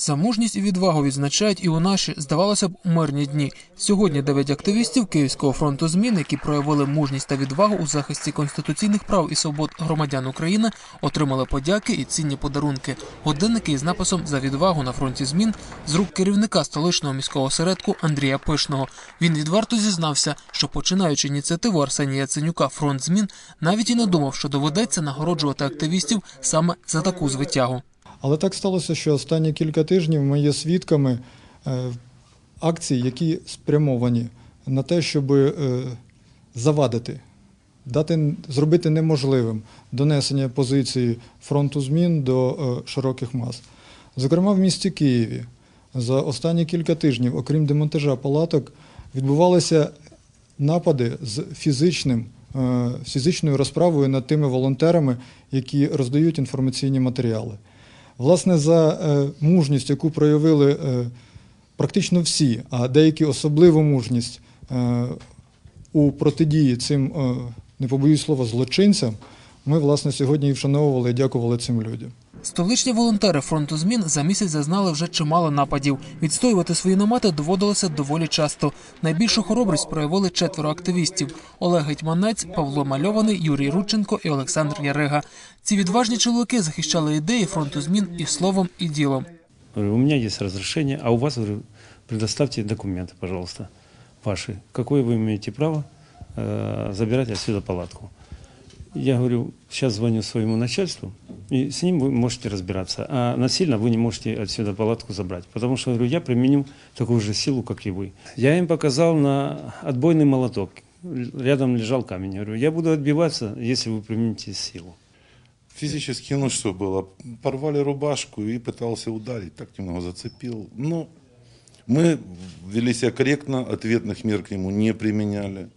За мужність і відвагу відзначають і у наші, здавалося б, мирні дні. Сьогодні дев'ять активістів Київського фронту змін, які проявили мужність та відвагу у захисті конституційних прав і свобод громадян України, отримали подяки і цінні подарунки. Годинники із написом за відвагу на фронті змін з рук керівника столичного міського осередку Андрія Пишного. Він відверто зізнався, що починаючи ініціативу Арсенія Яценюка фронт змін, навіть і не думав, що доведеться нагороджувати активістів саме за таку звитягу. Але так сталося, що останні кілька тижнів ми є свідками е, акцій, які спрямовані на те, щоб е, завадити, дати, зробити неможливим донесення позиції фронту змін до е, широких мас. Зокрема, в місті Києві за останні кілька тижнів, окрім демонтажа палаток, відбувалися напади з фізичним, фізичною розправою над тими волонтерами, які роздають інформаційні матеріали. Власне, за е, мужність, яку проявили е, практично всі, а деякі особливу мужність е, у протидії цим, не побоюсь слова, злочинцям, ми, власне, сьогодні і вшановували і дякували цим людям. Столичні волонтери фронту змін за місяць зазнали вже чимало нападів. Відстоювати свої намети доводилося доволі часто. Найбільшу хоробрість проявили четверо активістів: Олег Гетьманець, Павло Мальований, Юрій Рудченко і Олександр Ярига. Ці відважні чоловіки захищали ідеї фронту змін і словом, і ділом. Говорю, у меня есть разрешение, а у вас, говорю, предоставьте документы, пожалуйста, ваши. Какое вы имеете право э, забирать отсюда палатку? Я говорю, сейчас звоню своему начальству, И с ним вы можете разбираться. А насильно вы не можете отсюда палатку забрать. Потому что, говорю, я применю такую же силу, как и вы. Я им показал на отбойный молоток. Рядом лежал камень. Я говорю, я буду отбиваться, если вы примените силу. Физически, ну что было, порвали рубашку и пытался ударить, так немного зацепил. Ну, мы вели себя корректно, ответных мер к нему не применяли.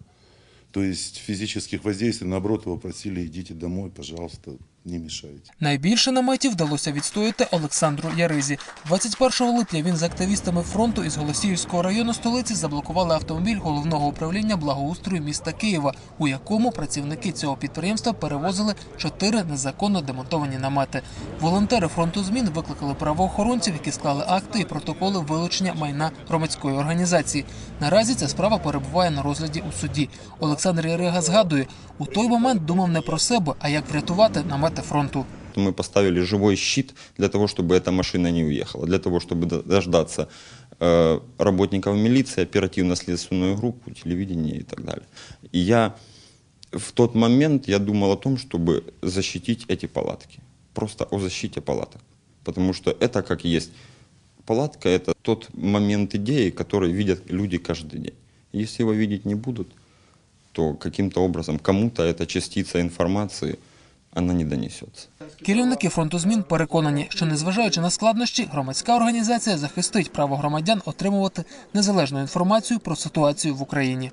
То есть физических воздействий, наоборот, его просили, идите домой, пожалуйста, не мешайте. Найбільше наметів вдалося відстояти Олександру Яризі. 21 липня він з активістами фронту із Голосіївського району столиці заблокували автомобіль головного управління благоустрою міста Києва, у якому працівники цього підприємства перевозили чотири незаконно демонтовані намети. Волонтери фронту змін викликали правоохоронців, які склали акти і протоколи вилучення майна громадської організації. Наразі ця справа перебуває на розгляді у суді. Олександр Ярига згадує, у той момент думав не про себе, а як врятувати намети фронту. Мы поставили живой щит для того, чтобы эта машина не уехала, для того, чтобы до- дождаться э, работников милиции, оперативно-следственную группу, телевидение и так далее. И я в тот момент я думал о том, чтобы защитить эти палатки. Просто о защите палаток. Потому что это как есть. Палатка – это тот момент идеи, который видят люди каждый день. Если его видеть не будут, то каким-то образом кому-то эта частица информации, она не донесется. Керівники фронту змін переконані, що незважаючи на складнощі, громадська організація захистить право громадян отримувати незалежну інформацію про ситуацію в Україні.